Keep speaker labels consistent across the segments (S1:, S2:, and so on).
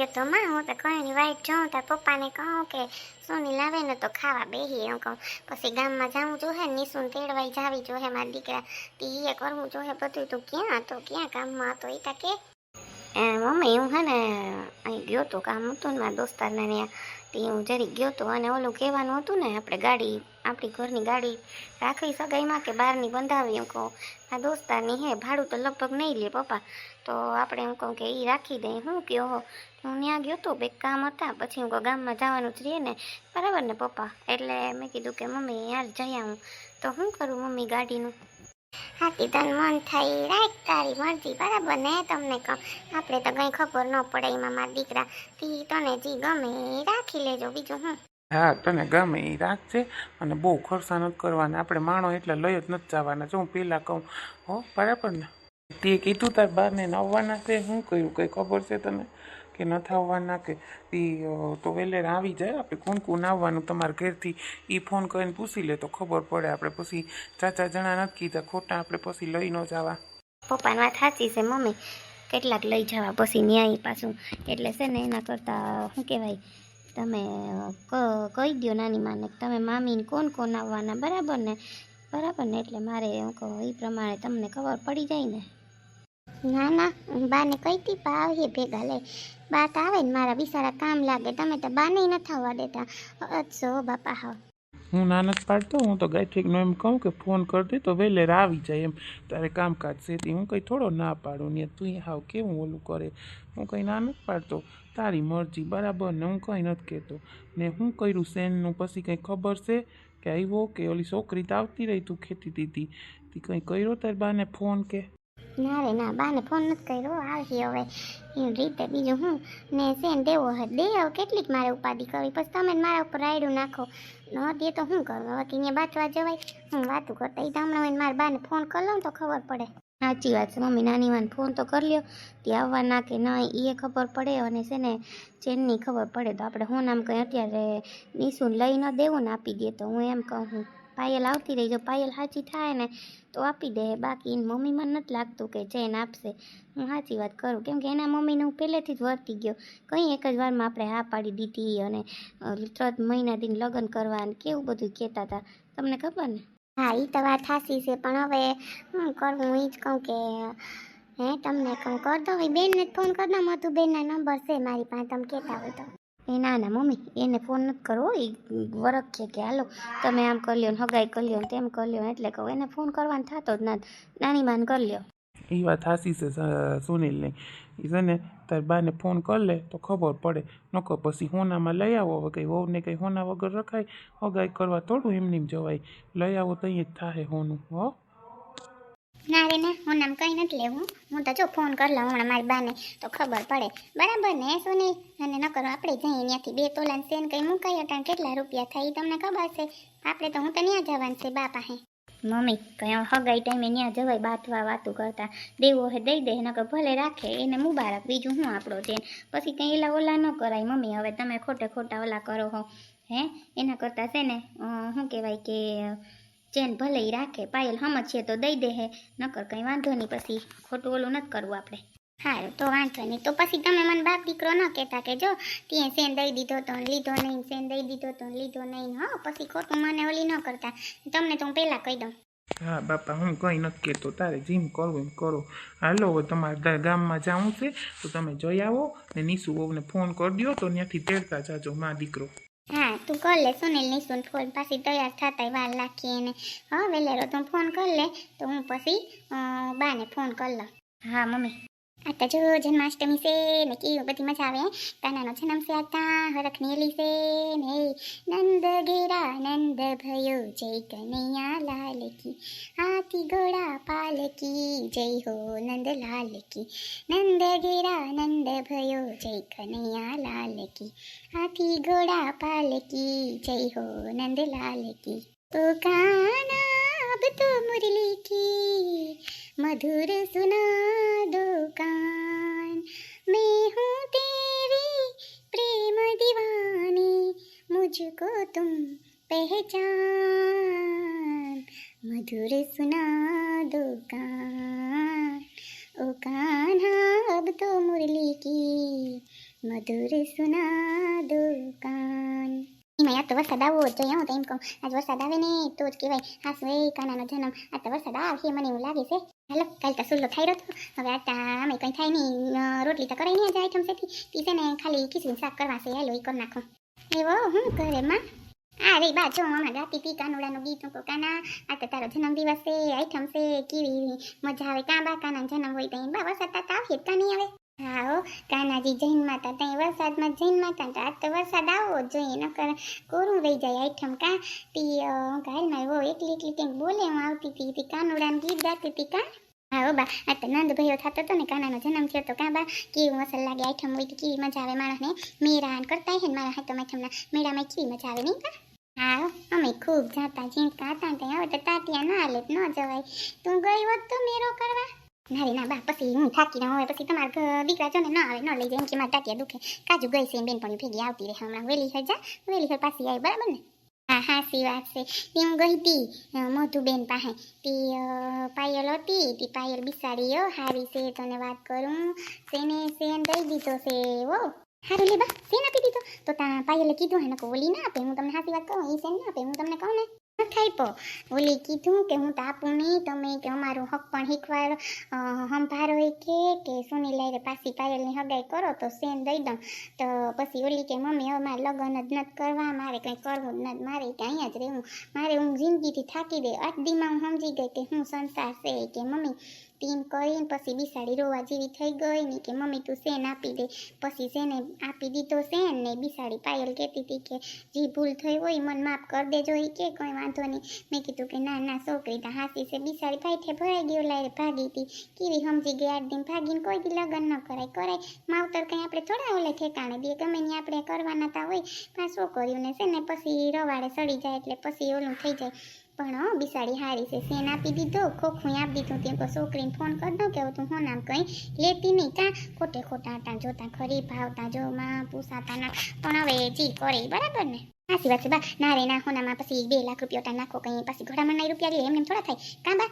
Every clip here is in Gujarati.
S1: ગયો તો માં, હું તો ઘણી વાઈટ જાઉં, તાર પપ્પાને કહું કે, સોની લાવે ને તો ખાવા બેહી, એમ કહું. પછી ગામમાં જવું જોહે નિશુન તેડવાઈ જાવી જોહે મારા દીકરા. તી એ કરવું જોહે બધું, તું ક્યાં હતો, ક્યાં કામમાં હતો એ તા કે. મમ્મી, હું હે ને, અહીં ગયો તો કામ હતું ને મારા દોસ્તારના ત્યાં. તે હું જરી ગયો તો, અને ઓલું કહેવાનું હતું ને, આપણે ગાડી આપણી ઘરની ગાડી રાખવી સગાઈમાં કે બહારની બંધાવી એમ કહું, આ દોસ્તારની હે, ભાડું તો લગભગ નહીં લે, પપ્પા. તો આપણે એમ કહું કે એ રાખી દઈએ હું કહો હો ત્યાં ગયો તો બે કામ હતા, પછી હું ગામમાં જવાનું જ રહીએ ને. બરાબર ને, પપ્પા? એટલે મેં કીધું કે, મમ્મી, યાર જયા હું તો શું કરું મમ્મી ગાડીનું? હાથી તન મન થઈ રાખ તારી મરજી, બરાબર ને? તમને કહું, આપણે તો કંઈ ખબર ન પડે એમાં મારા દીકરા. તી તને જી ગમે રાખી લેજો, બીજું હું?
S2: હા, તને ગમે એ રાખજે અને બહુ ખર્ચા નથી કરવાના. આપણે માણો એટલે લઈ જ નથી જવાના. જો હું પહેલાં કહું, હો, બરાબર ને? તે કીધું તાર બારને આવવાના છે. શું કર્યું કંઈ ખબર છે તને કે ન આવવાના કે ઈ તો વેલેર આવી જાય આપણે કોણ કોણ આવવાનું તમારા ઘેરથી. એ ફોન કરીને પૂછી લે તો ખબર પડે. આપણે પછી ચાચા જણા નથી કીધા. ખોટા આપણે પછી લઈ ન જવા.
S1: પપ્પાની વાત સાચી છે, મમ્મી. કેટલાક લઈ જવા. પછી ન્યાય પાછું. એટલે છે ને એના કરતાં, શું કહેવાય તમે કહી દો નાની માને તમે મામીને કોણ કોણ આવવાના? બરાબર ને? બરાબર ને? એટલે મારે હું કહું એ પ્રમાણે તમને ખબર પડી જાય ને? ના ના હું બાને કહી હતી બા આવીએ ભેગા લે બા તો આવે ને મારા બિસારા કામ લાગે તમે તો બાને નથી આવવા દેતા. અચ્છો બાપા હા
S2: હું ના નથી પાડતો હું તો ગાયત્રીકનો એમ કહું કે ફોન કરી દે તો વહેલેર આવી જાય એમ. તારે કામકાજ છે હું કંઈ થોડો ના પાડું ને તું હાવ કેવું ઓલું કરે. હું કંઈ ના નથી પાડતો. તારી મરજી, બરાબર, ને હું કંઈ નથી કહેતો. ને હું કર્યું સેનનું પછી કંઈ ખબર છે કે આવ્યો કે ઓલી છોકરી તો આવતી રહી તું ખેતી દીધી? તી કંઈ કર્યો તાર બાને ફોન કે?
S1: ના રે, ના, બાને ફોન નથી કર્યો. આવશે હવે. એની રીતે બીજું હું? ને સેન દેવો હે? દે હવે કેટલીક મારે ઉપાધિ કરવી. પછી તમે મારા ઉપર રાયડું નાખો. ન દે તો શું કરું? હવે કે અહીંયા બાતવા જવાય. હું વાતું કરતા એ તો મારા બાને ફોન કરી લઉં તો ખબર પડે. સાચી વાત છે. મમ્મી, નાની વાન ફોન તો કરી લ્યો. તે આવવાના કે નહીં એ ખબર પડે અને છે ને ચેનની ખબર પડે તો આપણે હું નામ કંઈ અત્યારે નિશુન લઈ ન દેવું ને આપી દે તો હું એમ કહું હું, પાયલ આવતી રહી, જો પાયલ સાચી થાય ને, તો આપી દે. બાકી એની મમ્મી નથી લાગતું કે ચેન આપશે. હું સાચી વાત કરું. કેમ કે એના મમ્મીને હું પહેલેથી જ વર્તી ગયો. કંઈ એક જ વારમાં આપણે હા પાડી દીધી અને ત્રણ મહિના દિન લગ્ન કરવા કેવું બધું કહેતા હતા. તમને ખબર ને? હા એ તો વાત સાચી છે પણ હવે હું કરું હું એ જ કહું કે હે તમને કહું કર દો એ બેનને જ ફોન કરી દો મધુ બેનના નંબર છે મારી પાસે તમે કહેતા હોય તો. એ ના ના મમ્મી એને ફોન નથી કરવો એ વરખ છે કે હાલો તમે આમ કરી લ્યો ને હગાઈ કરી લ્યો ને તેમ કરી લ્યો એટલે કહું એને ફોન કરવાનો થતો જ નથી નાની માન કરી લ્યો.
S2: એ વાત સાચી છે સુનિલની. એ છે ને તાર બાને ફોન કરી લે તો ખબર પડે. નકર પછી હોનામાં લઈ આવો હવે કંઈ વહુને કંઈ હોના વગર રખાય, હગાઈ કરવા થોડું એમની જવાય. લઈ આવો તો અહીંયા જ થાય હોનું, હો.
S1: ના રે ના હું નામ કંઈ નથી લેવું. હું તો જો ફોન કરી લઉં હમણાં મારી બાને, તો ખબર પડે. બરાબર ને, સુની? અને ન કરો આપણે જઈએ ત્યાંથી બે તોલાને સેન કંઈ મુકાય અટાણ કેટલા રૂપિયા થાય એ તમને ખબર છે? આપણે તો હું તો ત્યાં જવાનું છે બા પાસે મમ્મી, કઈ હગાઈ ટાઈમે ત્યાં જવાય બાતવા વાતું કરતા. દેવો હે, દઈ દે, નકર ભલે રાખે, એને મુબારક, બીજું હું આપણો ચેન પછી કંઈ એલા ઓલા ન કરાય, મમ્મી, હવે તમે ખોટે ખોટા ઓલા કરો હો. હે? એના કરતાં છે ને શું કહેવાય કે ચેન ભલે રાખે, પાયલ હમજ છે તો દઈ દે હે. નકર કંઈ વાંધો નહીં, પછી ખોટું ઓલું નથી કરવું આપણે. સારું તો વાંધો નહીં. તો પછી તમે મને બાપ દીકરો ન કહેતા કે જો ત્યાં સેન દઈ દીધો તો લીધો નહીં સેન દઈ દીધો તો લીધો નહીં. હા પછી ખોટું મને ઓલી ન કરતા. તમને તો હું પહેલાં કહી દઉં.
S2: હા બાપા હું કંઈ નથી કહેતો. તારે જીમ કરવું એમ કરો. હાલો હવે તમારે ગામમાં જવું છે તો તમે જોઈ આવો ને નીસુ બહુને ફોન કરી દો તો ત્યાંથી તેડતા જાજો મા દીકરો.
S1: હા તું કર લે સુનિલ નિશુન ફોન. પાછી તૈયાર થતા વાર લાખી એને. હા વેલેરો તું ફોન કર લે તો હું પછી બાને ફોન કરી લઉં. હા મમ્મી. આતા જો જન્માષ્ટમી છે ને કેવું બધી મજા આવે કાનાનો જન્મ છે આતા હરખ નીલી છે ને નંદ ગેરા નંદ ભયો જય કનૈયા લાલ કી હાથી ઘોડા પાલ કી જય હો નંદ લાલ કી નંદ ગેરા નંદ ભયો જય કનૈયા લાલ કી હાથી ઘોડા પાલ કી જય હો નંદ લાલ કી ઓ કાના અબ તો મુરલી કી मधुर सुना दो कान मैं हूँ तेरी प्रेम दीवानी मुझको तुम पहचान मधुर सुना दो कान ओ कान्हा अब तो मुरली की મધુર સુના દો કાન એમાં યાદ તો વરસાદ આવવો જ જોઈએ હું તો એમ કહું આજ વરસાદ આવે ને તો જ કહેવાય હા શું એ કાનાનો જન્મ આ તો વરસાદ આવશે મને એવું લાગે છે હાલો, કાલ તો સુલ્લો ખાઈ રહ્યો હવે આ અમે કંઈ થાય નહીં. રોટલી તો કરાઈ નહીં આઈટમ છે તી ને ખાલી ખીચડી શાક કરવા છે. હાલો એ કરી નાખો. એવો હું કરે માં? આ રે બા, જો, હમણાં ગાતી હતી કાનુડાનું ગીત કાના. આ તો તારો જન્મદિવસ છે. આઈટમ છે કેવી મજા આવે. કાં બા કાના જન્મ હોય તો બા, વરસાદ તો આવશે કાં નહીં આવે? હા, હો. કાનાજી જૈન માતા ત્યાં વરસાદમાં જૈન માતા તો તો વરસાદ આવવો જોઈએ, નકર કોરું રહી જાય આઈઠમ કા? તી ઘરમાં હો એકલી એકલી કંઈક બોલે હું આવતી હતી તી કાનુડાનું ગીત ગાતી હતી કા? હા, હો બા. આ તો નંદ ભયો થતો હતો ને કાનાનો જન્મ થયો તો કાં બા? કેવું અસર લાગે આઈઠમ હોય તો કેવી મજા આવે માણસને? ને કરતા હે ને મારા હાથમાં આઈઠમના મેળામાં કેવી મજા આવે નહીં કા? હા અમે ખૂબ જાતા જીણકા હતા ત્યાં હવે તો તાટિયા ના હાલે, ન જવાય. તું ગઈ હોત તો મેરો કરવા? ના ના, બા, પછી હું થાકી ના હોય, પછી તમારા દીકરા જો ને, ના આવે, ન લઈ જાય, એમ કે મારા તાટિયા દુખે. કાજુ ગઈ છે બેન પણ ભેગી આવતી રહે, હમણાં. વેલી હર જા, વેલી હર પાછી આવી બરાબર ને? હા હા સી વાત છે. તે હું ગઈ હતી મોધુબેન પાસે. તે પાયલ હતી, તે પાયલ બિસાડી, હો, હારી છે, તને વાત કરું. સેને સેન દઈ દીધો છે ઓ હારું લે, બા સેન આપી દીધો? તો તા પાયલે કીધું હે નકો ઓલી ના આપે, હું તમને સાચી વાત કહું એ સેન ના આપે, હું તમને કહું ને? થાય પો. ઓલી કીધું કે હું તો નહીં, તમે કે અમારું હક પણ શીખવાડ. સંભારો કે કે સુની લઈને પાછી પાયલની હગાઈ કરો તો સેન દઈ દઉં. તો પછી ઓલી કે, મમ્મી, હવે મારે લગ્ન જ નથી કરવા, મારે કંઈ કરવું જ નથી, મારે કે અહીંયા જ રહેવું. મારે હું જિંદગીથી થાકી આઠ દીમાં હું સમજી ગઈ કે હું સંસાર છે કે, મમ્મી તીન કરીને પછી બિસાડી રોવા જેવી થઈ ગઈ ને કે મમ્મી તું સેન આપી દે. પછી સેને આપી દીધો સેન ને બિસાડી પાયલ કહેતી હતી કે, જે, ભૂલ થઈ હોય મન માફ કરી દેજો એ કે કોઈ વાંધો નહીં. મેં કીધું કે, ના ના, છોકરી તો હાસી છે બિસાડી પાઠે ભરાઈ ગયો લારે ભાગી હતી કેવી સમજી ગઈ આઠ દિન ભાગીને કોઈ દી લગ્ન ન કરાય કરાય. માવતર કંઈ આપણે થોડા ઓલે ઠેકાણે બે ગમે ને આપણે કરવાના તા હોય. પણ છોકરીઓને છે ને પછી રવાડે સડી જાય એટલે પછી ઓલું થઈ જાય. પણ બિસાડી હારી છે. સેન આપી દીધો, ખોખું આપી દીધું. તે કોઈ છોકરીને ફોન કરી દઉં કે તું હું નામ કંઈ લેતી નહીં. કાં ખોટે ખોટા હતા, જોતા ખરી ભાવતા, જો માં પૂસાતા ના. પણ હવે જી કરે બરાબર ને? વાત છે બા. ના રે, ના, હોનામાં પછી બે લાખ રૂપિયા નાખો, કંઈ પછી ઘોડામાં ના રૂપિયા લે, એમને થોડા થાય. કાં બા?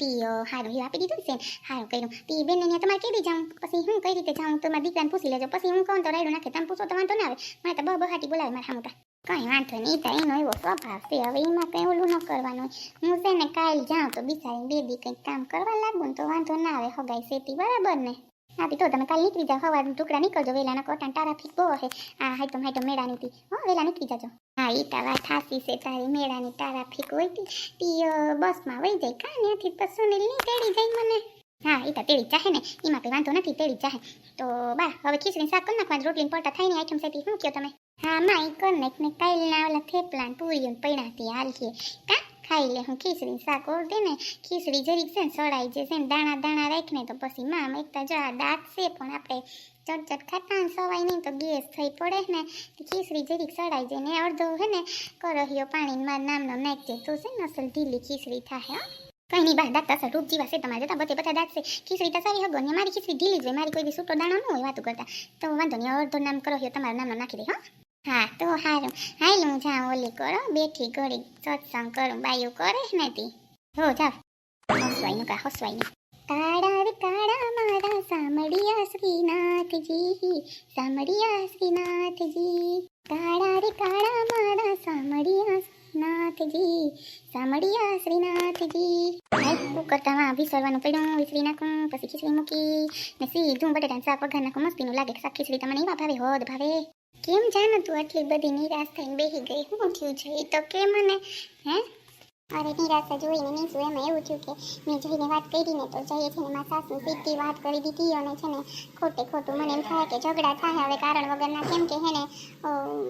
S1: તી હારું એ આપી દીધું છે હારું કર્યું. તી બેન ને તમારે કેવી જાઉં? પછી હું કઈ રીતે જાઉં? તમારા દીકરાને પૂછી લેજો. પછી હું કહું તો રાયડું નાખે. તમે પૂછો તો વાંધો ના આવે. મને તો બહુ બહાટી બોલાવે મારા હામુટા. કઈ વાંધો નહીં તો એનો એવો સ્વભાવ છે. હવે એમાં કંઈ ઓલું ન કરવાનું. હું છે ને કાલ જાઉં તો બિચારી બે દી કંઈક કામ કરવા લાગુ તો વાંધો ના આવે, હગાઈ સેતી, બરાબર ને? હા તો તમે કાલ નીકળી જાઓ હવા ટુકડા નીકળજો, વેલાના કોટા ટ્રાફિક બહુ હે. આ હાઈટમ હાઈટમ મેળાની તી હો, વેલા નીકળી જાજો. હા એ વાત હાસી છે, તારી મેળાની ટ્રાફિક હોય તી તી બસમાં વહી જાય, કાં ત્યાંથી સુનિલની તેડી જાય મને? હા એ તો તેડી ચાહે ને. એમાં કંઈ વાંધો નથી, તેડી ચાહે તો બા, હવે ખીચડી શાક કરી નાખવા રોટલી પડતા થાય ને, આઈટમ સેટી શું કયો તમે? હા, માં, ઈ કર નાખ ને કાલના ઓલા થેપલા ને પૂરીઓ ને પૈણાથી હાલ કા? ખાઈ લે, હું ખીચડી શાક ઓર ને, ખીચડી જરીક છે ને સડાઈ જશે ને દાણા દાણા રાખને તો પછી માં એકતા જો આ દાંત છે, પણ આપણે ચટચટ ખાતા ને સવાય નહીં તો ગેસ થઈ પડે ને ખીચડી જરીક સડાઈ જાય ને અડધો હે ને કરહિયો પાણી માર નામનો નાખજે તો છે ને, અસલ ઢીલી ખીચડી થાય કઈ નહીં, બા, દાંત અસર રૂપ જીવાશે તમારે જતા, બધે બધા દાંત છે. ખીચડી તો સારી હગો ને, મારી ખીચડી ઢીલી જ હોય, મારી કોઈ દી છૂટો દાણો ન હોય વાતું કરતા. તો વાંધો નહીં, અડધો નામ કરહિયો તમારા નામનો નાખી દે, હા. હા, તો હારું. હાલ હું જાઉં ઓલી કરો બેઠી ઘડી સત્સંગ કરું, બાયું કરે ને તી. હો, જાવ. હસવાઈ કા હસવાઈ કાળા રે કાળા મારા સામડિયા શ્રીનાથજી સામડિયા શ્રીનાથજી કાળા રે કાળા મારા સામડિયા શ્રીનાથજી સામડિયા શ્રીનાથજી હું કરતા વિસરવાનું પડ્યું વિસરી નાખું, પછી ખીચડી મૂકી, ને સીધું બટેટાનું શાક વઘાર નાખું. મસ્તીનું લાગે શાક ખીચડી તમને એવા ભાવે? હોદ ભાવે. કેમ જાને તું આટલી બધી નિરાશ થઈને બેસી ગઈ? શું થયું છે? એ તો કે મને, હે? અરે નિરાશા જોઈને નીચું એમાં એવું થયું કે મેં જઈને વાત કરીને તો જઈએ છે ને મારા સાસુ સીધી વાત કરી દીધી અને છે ને ખોટે ખોટું મને એમ થાય કે ઝઘડા થાય હવે કારણ વગરના. કેમ કે હે ને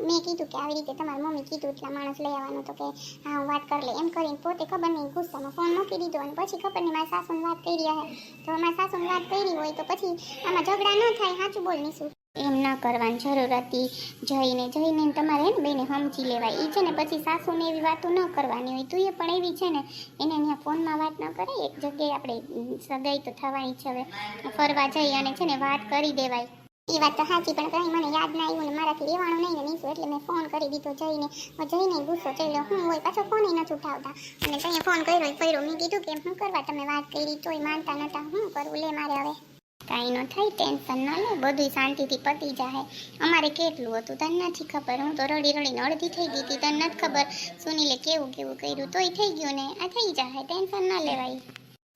S1: મેં કીધું કે આવી રીતે તમારી મમ્મી કીધું એટલા માણસ લઈ આવવાનું તો કે હા, હું વાત કરી લે એમ કરીને પોતે ખબર નહીં, ગુસ્સામાં ફોન મૂકી દીધો અને પછી ખબર નહીં મારા સાસુને વાત કરી રહ્યા તો મારા સાસુને વાત કરી હોય તો પછી આમાં ઝઘડા ન થાય. સાચું બોલ નીસું એમ ન કરવાની જરૂર હતી. જઈને જઈને તમારે એને બેને સમજી લેવાય. એ છે ને પછી સાસુને એવી વાતો ન કરવાની હોય તું એ પણ એવી છે ને, એને અહીંયા ફોનમાં વાત ન કરે. એક જગ્યાએ આપણે સગાઈ તો થવાની છે હવે. ફરવા જઈ અને છે ને વાત કરી દેવાય. એ વાત તો સાચી, પણ કંઈ મને યાદ ના આવ્યું ને મારાથી રહેવાનું નહીં ને નીસું એટલે મેં ફોન કરી દીધો જઈને. જઈને ગુસ્સો ચડ્યો. હું હોય પાછો ફોન નથી ઉઠાવતા. અને ત્યાં ફોન કર્યો ફર્યો. મેં કીધું કે હું કરવા તમે વાત કરી, તોય માનતા નતા. હું કરવું લે મારે હવે? કાંઈ ન થાય, ટેન્શન ન લે બધું શાંતિથી પતી જાય અમારે કેટલું હતું તને નથી ખબર? હું તો રડી રડીને અડધી થઈ ગઈ હતી, તને નથી ખબર? સુનીલે કેવું કેવું કર્યું, તોય થઈ ગયું ને? આ થઈ જાય ટેન્શન ન લેવાય.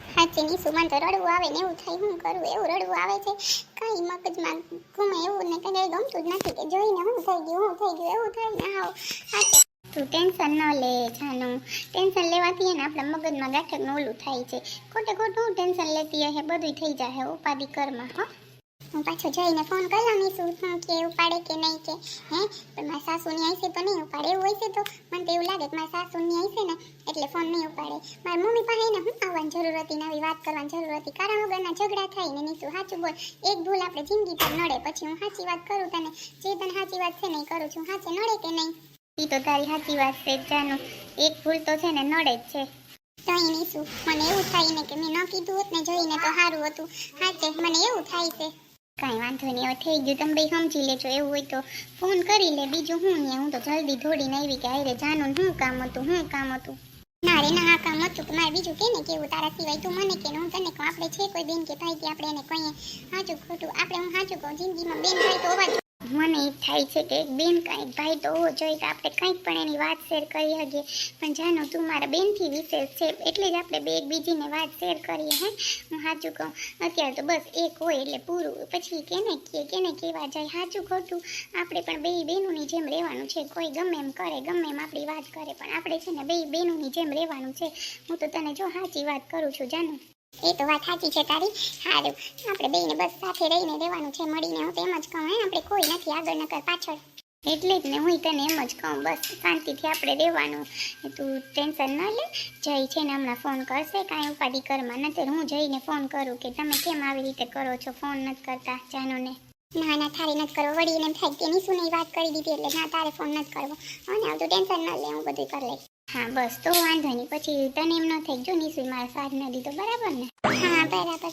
S1: સાચી ની સુમન તો રડવું આવે ને એવું થાય, હું કરું? એવું રડવું આવે છે? કઈ મગજમાં ઘૂમે એવું ને કદાચ ગમતું જ નથી કે જોઈને હું થઈ ગયું, હું થઈ ગયું, એવું થાય ને આવ. સાચે તું ટેન્શન ન લે જાનું. ટેન્શન લેવાથી એને આપણા મગજમાં ગાંઠકનું ઓલું થાય છે. ખોટે ખોટું ટેન્શન લેતી હે બધું થઈ જાય ઉપાધિ કરમાં હો. હું પાછો જઈને ફોન કરી લઉં શું શું કે, ઉપાડે કે નહીં કે, હે? પણ મારા સાસુની આવી તો નહીં ઉપાડે, એવું હોય છે તો? મને તો એવું લાગે કે મારા સાસુની આવી ને, એટલે ફોન નહીં ઉપાડે. મારી મમ્મી પાસે ને હું આવવાની જરૂર હતી ને આવી વાત કરવાની જરૂર હતી? કારણ વગરના ઝઘડા થાય ને નીશું સાચું બોલ. એક ભૂલ આપણે જિંદગી પર નડે, પછી હું સાચી વાત કરું તને? જે તને સાચી વાત છે નહીં કરું છું. સાચે નડે કે નહીં? ઈ તો તારી સાચી વાત છે જાનું. એક ભૂલ તો છે ને નડે જ છે. કઈ નહીં શું? મને એવું થાય ને કે મેં ન કીધું હોત ને જોઈને તો સારું હતું. હાચે મને એવું થાય છે. કાંઈ વાંધો નહીં હવે થઈ ગયું. તમે બે સમજી લેજો એવું હોય તો ફોન કરી લે. બીજું હું ને હું તો જલ્દી દોડીને આવી કે આરે જાનું શું કામ હતું શું કામ હતું? ના રે ના આ કામ હતું. કે મારે બીજું કે ને કેવું તારા સિવાય તું મને કે હું તને કહું. આપણે છે કોઈ બેન કે ભાઈ કે આપણે એને કહીએ સાચું ખોટું આપણે હું સાચું કહું જિંદગીમાં બેન ભાઈ તો હોવા જ મને એ થાય છે કે બેન કંઈક ભાઈ તો હોવો જોઈએ કે આપણે કંઈક પણ એની વાત શેર કરી શકીએ પણ જાનો તું મારા બેનથી વિશેષ છે, એટલે જ આપણે બે એકબીજીને વાત શેર કરીએ, હે? હું સાચું કહું. અત્યારે તો બસ એક હોય એટલે પૂરું. પછી કેને કે કેને કહેવા જાય? સાચું ખોટું. આપણે પણ બે બહેનોની જેમ રહેવાનું છે. કોઈ ગમે એમ કરે, ગમે એમ આપણી વાત કરે, પણ આપણે છે ને બે બહેનોની જેમ રહેવાનું છે. હું તો તને જો સાચી વાત કરું છું, જાનું. એ તો વાત સાચી છે તારી. સારું આપણે બેને બસ સાથે રહીને રહેવાનું છે, મળીને હું એમ જ કહું આપણે કોઈ નથી આગળ નકર પાછળ. એટલે જ ને હું તને એમ જ કહું, બસ શાંતિથી આપણે રહેવાનું. તું ટેન્શન ન લે, જય છે ને હમણાં ફોન કરશે, કાંઈ ઉપાધિ કરમાં નતર. હું જઈને ફોન કરું કે તમે કેમ આવી રીતે કરો છો, ફોન નથી કરતા જાનોને. ના ના તારે નથી કરવો. વળી એને એમ થાય કે શું નહીં વાત કરી દીધી, એટલે ના, તારે ફોન નથી કરવો. અને આવતું ટેન્શન ન લે, હું બધું કરી લઈશ. હા, બસ, તો વાંધો નહીં. પછી તને એમ ન થાય જો નિશુ મારા સાથ ન દીધો. બરાબર ને? હા, બરાબર.